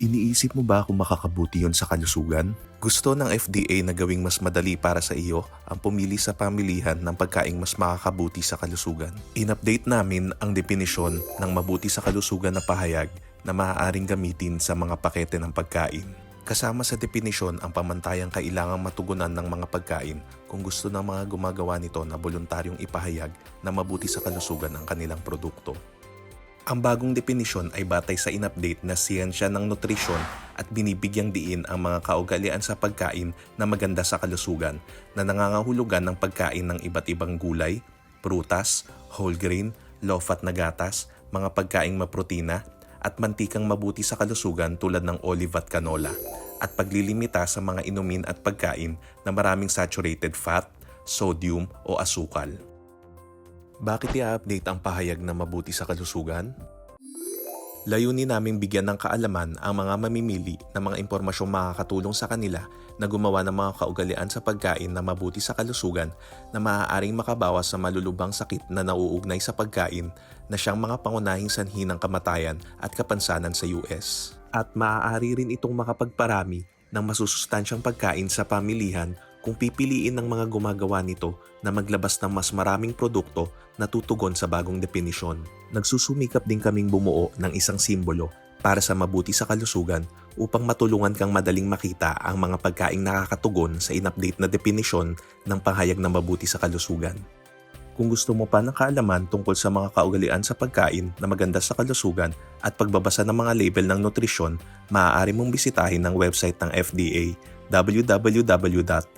Iniisip mo ba kung makakabuti yon sa kalusugan? Gusto ng FDA na gawing mas madali para sa iyo ang pumili sa pamilihan ng pagkaing mas makakabuti sa kalusugan. In-update namin ang definisyon ng mabuti sa kalusugan na pahayag na maaaring gamitin sa mga pakete ng pagkain. Kasama sa definisyon ang pamantayang kailangang matugunan ng mga pagkain kung gusto ng mga gumagawa nito na voluntaryong ipahayag na mabuti sa kalusugan ang kanilang produkto. Ang bagong definisyon ay batay sa in-update na siyensya ng nutrisyon at binibigyang diin ang mga kaugalian sa pagkain na maganda sa kalusugan na nangangahulugan ng pagkain ng iba't ibang gulay, prutas, whole grain, low-fat na gatas, mga pagkaing maprotina, at mantikang mabuti sa kalusugan tulad ng olive at canola, at paglilimita sa mga inumin at pagkain na maraming saturated fat, sodium o asukal. Bakit i-update ang pahayag na mabuti sa kalusugan? Layunin naming bigyan ng kaalaman ang mga mamimili ng mga impormasyong makakatulong sa kanila na gumawa ng mga kaugalian sa pagkain na mabuti sa kalusugan na maaaring makabawas sa malulubang sakit na nauugnay sa pagkain na siyang mga pangunahing sanhi ng kamatayan at kapansanan sa US. At maaari rin itong makapagparami ng masusustansyang pagkain sa pamilihan kung pipiliin ng mga gumagawa nito na maglabas ng mas maraming produkto na tutugon sa bagong definisyon. Nagsusumikap din kaming bumuo ng isang simbolo para sa mabuti sa kalusugan upang matulungan kang madaling makita ang mga pagkaing nakakatugon sa in-update na definisyon ng panghayag na mabuti sa kalusugan. Kung gusto mo pa ng kaalaman tungkol sa mga kaugalian sa pagkain na maganda sa kalusugan at pagbabasa ng mga label ng nutrisyon, maaari mong bisitahin ang website ng FDA www.fda.gov.